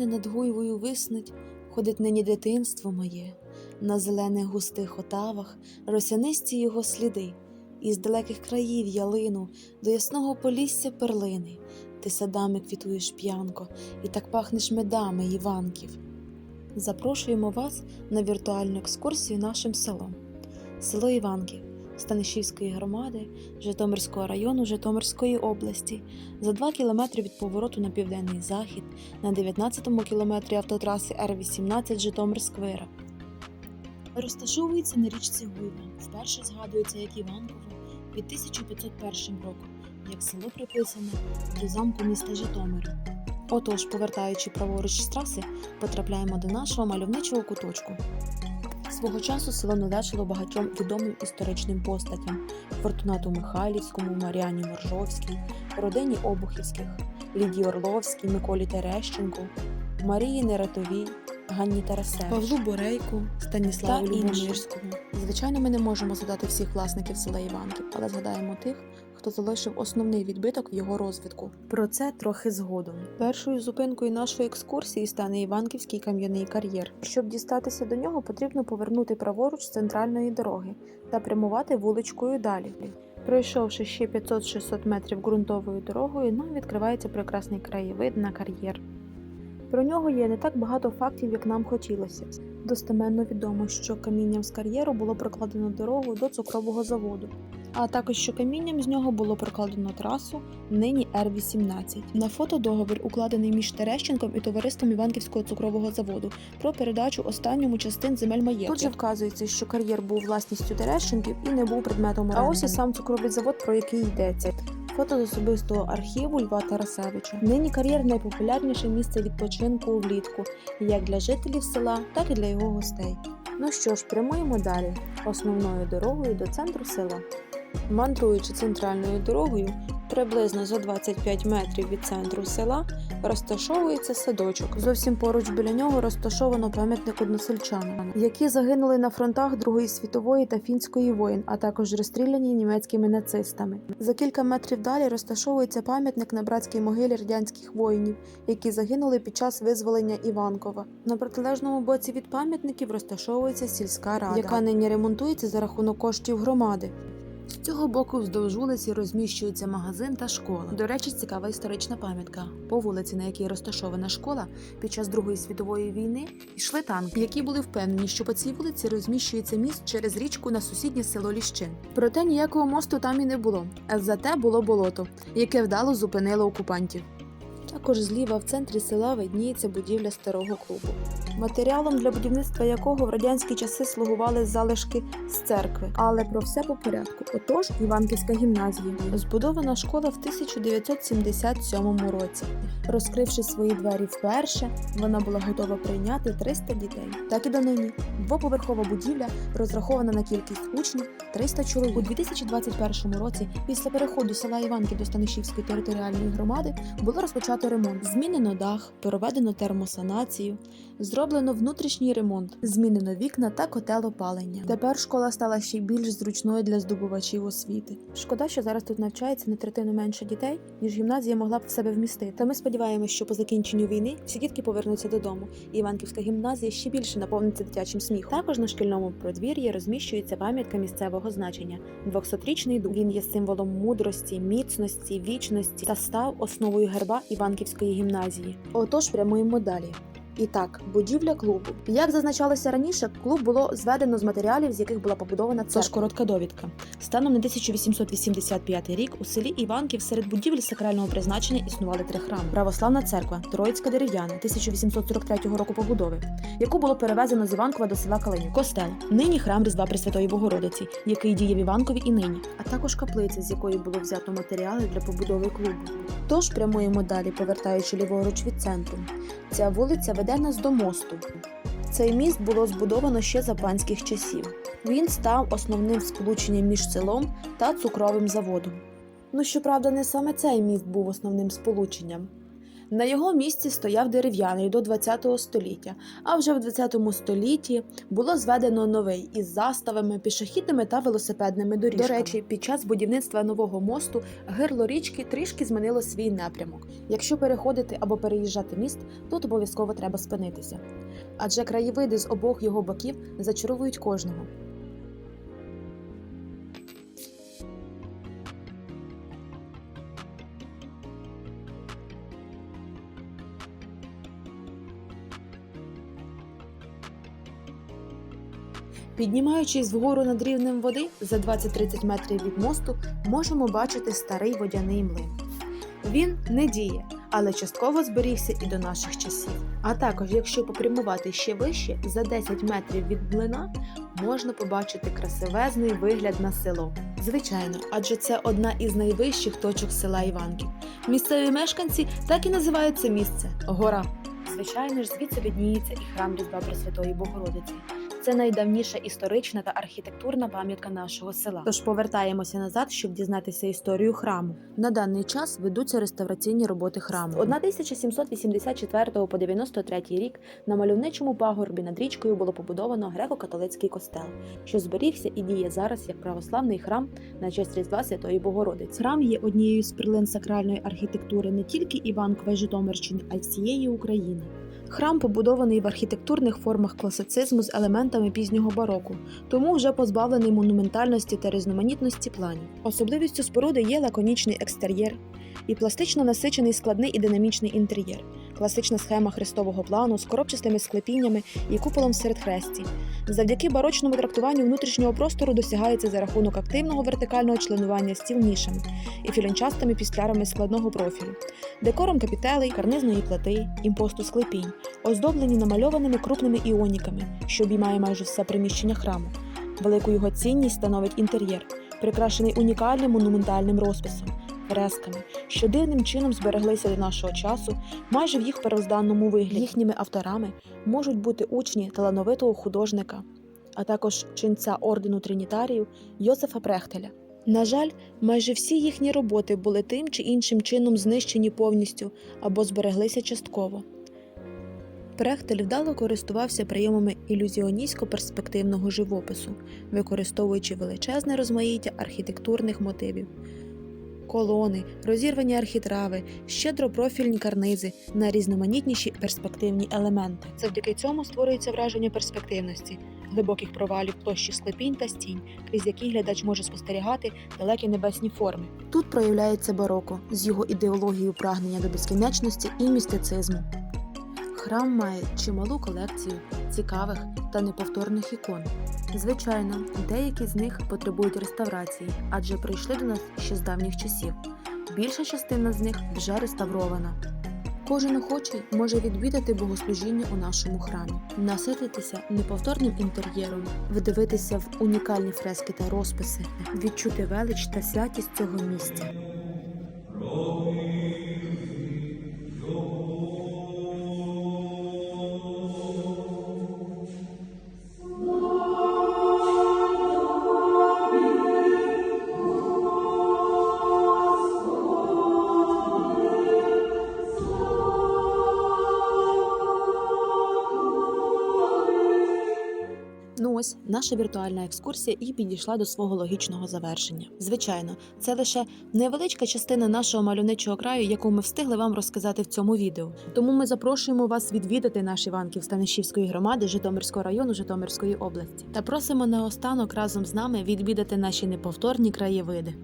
тумани над гуйвою виснуть, ходить нині дитинство моє, на зелених густих отавах росянисті його сліди, із далеких країв ялину до ясного полісся перлини. Ти садами квітуєш п'янко, і так пахнеш медами Іванків. Запрошуємо вас на віртуальну екскурсію нашим селом. Село Іванків Станишівської громади Житомирського району Житомирської області за 2 кілометри від повороту на південний захід на 19-му кілометрі автотраси Р-18 Житомир-Сквера. Розташовується на річці Гуйва. Вперше згадується як Іванково під 1501 роком, як село приписане до замку міста Житомира. Отож, повертаючи праворуч з траси, потрапляємо до нашого мальовничого куточку. Свого часу село належало багатьом відомим історичним постатям Фортунату Михайлівському, Маріані Моржовській, родині Обухівських, Лідії Орловській, Миколі Терещенку, Марії Нератовій, Ганні Тарасевич, Павлу Борейку, Станіславу та Любомирському. Звичайно, ми не можемо згадати всіх власників села Іванків, але згадаємо тих, хто залишив основний відбиток в його розвитку. Про це трохи згодом. Першою зупинкою нашої екскурсії стане Іванківський кам'яний кар'єр. Щоб дістатися до нього, потрібно повернути праворуч з центральної дороги та прямувати вуличкою далі. Пройшовши ще 500-600 метрів ґрунтовою дорогою, нам відкривається прекрасний краєвид на кар'єр. Про нього є не так багато фактів, як нам хотілося. Достеменно відомо, що камінням з кар'єру було прокладено дорогу до цукрового заводу, а також що камінням з нього було прокладено трасу нині Р-18. На фото договір укладений між Терещенком і товариством Іванківського цукрового заводу про передачу останньому частин земель маєтку. Тут же вказується, що кар'єр був власністю Терещенків і не був предметом оренди. А ось і сам цукровий завод, про який йдеться. Фото з особистого архіву Льва Тарасевича. Нині кар'єр найпопулярніше місце відпочинку влітку, як для жителів села, так і для його гостей. Ну що ж, прямуємо далі основною дорогою до центру села. Мандруючи центральною дорогою, приблизно за 25 метрів від центру села розташовується садочок. Зовсім поруч біля нього розташовано пам'ятник односельчанам, які загинули на фронтах Другої світової та фінської воїн, а також розстріляні німецькими нацистами. За кілька метрів далі розташовується пам'ятник на братській могилі радянських воїнів, які загинули під час визволення Іванкова. На протилежному боці від пам'ятників розташовується сільська рада, яка нині ремонтується за рахунок коштів громади. З цього боку вздовж вулиці розміщується магазин та школа. До речі, цікава історична пам'ятка. По вулиці, на якій розташована школа, під час Другої світової війни йшли танки, які були впевнені, що по цій вулиці розміщується міст через річку на сусіднє село Ліщин. Проте ніякого мосту там і не було, а зате було болото, яке вдало зупинило окупантів. Також зліва в центрі села видніється будівля старого клубу, матеріалом для будівництва якого в радянські часи слугували залишки з церкви. Але про все по порядку. Отож, Іванківська гімназія збудована школа в 1977 році. Розкривши свої двері вперше, вона була готова прийняти 300 дітей. Так і донині. Двоповерхова будівля розрахована на кількість учнів 300 чоловік. У 2021 році, після переходу села Іванків до Станишівської територіальної громади, було розпочато ремонт. Змінено дах, проведено термосанацію, зроблено внутрішній ремонт, змінено вікна та котел опалення. Тепер школа стала ще більш зручною для здобувачів освіти. Шкода, що зараз тут навчається на третину менше дітей, ніж гімназія могла б в себе вмістити. Та ми сподіваємося, що по закінченню війни всі дітки повернуться додому. І Іванківська гімназія ще більше наповниться дитячим сміхом. Також на шкільному подвір'ї розміщується пам'ятка місцевого значення. 200-річний дуб. Він є символом мудрості, міцності, вічності та став основою герба Іванківської гімназії. Отож, прямуємо далі. І так, будівля клубу. Як зазначалося раніше, клуб було зведено з матеріалів, з яких була побудована церква. Тож коротка довідка. Станом на 1885 рік у селі Іванків серед будівель сакрального призначення існували три храми: Православна церква, Троїцька дерев'яна 1843 року побудови, яку було перевезено з Іванкова до села Калинів. Костел, нині храм Різдва Пресвятої Богородиці, який діє в Іванкові і нині, а також каплиця, з якої було взято матеріали для побудови клубу. Тож прямуємо далі, повертаючи ліворуч від центру. Ця вулиця веде нас до мосту. Цей міст було збудовано ще за панських часів. Він став основним сполученням між селом та цукровим заводом. Ну щоправда, не саме цей міст був основним сполученням. На його місці стояв дерев'яний до 20 століття, а вже в 20 столітті було зведено новий із заставами, пішохідними та велосипедними доріжками. До речі, під час будівництва нового мосту гирло річки трішки змінило свій напрямок. Якщо переходити або переїжджати міст, тут обов'язково треба спинитися. Адже краєвиди з обох його боків зачаровують кожного. Піднімаючись вгору над рівнем води за 20-30 метрів від мосту, можемо бачити старий водяний млин. Він не діє, але частково зберігся і до наших часів. А також, якщо попрямувати ще вище, за 10 метрів від млина можна побачити красивезний вигляд на село. Звичайно, адже це одна із найвищих точок села Іванків. Місцеві мешканці так і називають це місце гора. Звичайно ж, звідси видніється і храм Різдва Пресвятої Богородиці. Це найдавніша історична та архітектурна пам'ятка нашого села. Тож повертаємося назад, щоб дізнатися історію храму. На даний час ведуться реставраційні роботи храму. З 1784 по 93 рік на мальовничому пагорбі над річкою було побудовано греко-католицький костел, що зберігся і діє зараз як православний храм на честь Різдва Святої Богородиці. Храм є однією з перлин сакральної архітектури не тільки Іванкова Житомирщини, а й всієї України. Храм побудований в архітектурних формах класицизму з елементами пізнього бароку, тому вже позбавлений монументальності та різноманітності планів. Особливістю споруди є лаконічний екстер'єр і пластично насичений складний і динамічний інтер'єр, класична схема хрестового плану з коробчастими склепіннями і куполом серед хресті. Завдяки барочному трактуванню внутрішнього простору досягається за рахунок активного вертикального членування стіл нішами і філінчастими післярами складного профілю, декором капітелей, карнизної плити, імпосту склепінь, оздоблені намальованими крупними іоніками, що обіймає майже все приміщення храму. Велику його цінність становить інтер'єр, прикрашений унікальним монументальним розписом, фресками, що дивним чином збереглися до нашого часу, майже в їх первозданному вигляді. Їхніми авторами можуть бути учні талановитого художника, а також ченця ордену тринітарію Йосифа Прехтеля. На жаль, майже всі їхні роботи були тим чи іншим чином знищені повністю або збереглися частково. Прехтель вдало користувався прийомами ілюзіоністсько-перспективного живопису, використовуючи величезне розмаїття архітектурних мотивів. Колони, розірвані архітрави, щедропрофільні карнизи, найрізноманітніші перспективні елементи. Завдяки цьому створюється враження перспективності, глибоких провалів площі склепінь та стінь, крізь які глядач може спостерігати далекі небесні форми. Тут проявляється бароко з його ідеологією прагнення до безкінечності і містицизму. Храм має чималу колекцію цікавих та неповторних ікон. Звичайно, деякі з них потребують реставрації, адже прийшли до нас ще з давніх часів. Більша частина з них вже реставрована. Кожен охочий може відвідати богослужіння у нашому храмі, насититися неповторним інтер'єром, вдивитися в унікальні фрески та розписи, відчути велич та святість цього місця. Ну ось наша віртуальна екскурсія і підійшла до свого логічного завершення. Звичайно, це лише невеличка частина нашого мальовничого краю, яку ми встигли вам розказати в цьому відео. Тому ми запрошуємо вас відвідати наш Іванків Станишівської громади Житомирського району Житомирської області та просимо наостанок разом з нами відвідати наші неповторні краєвиди.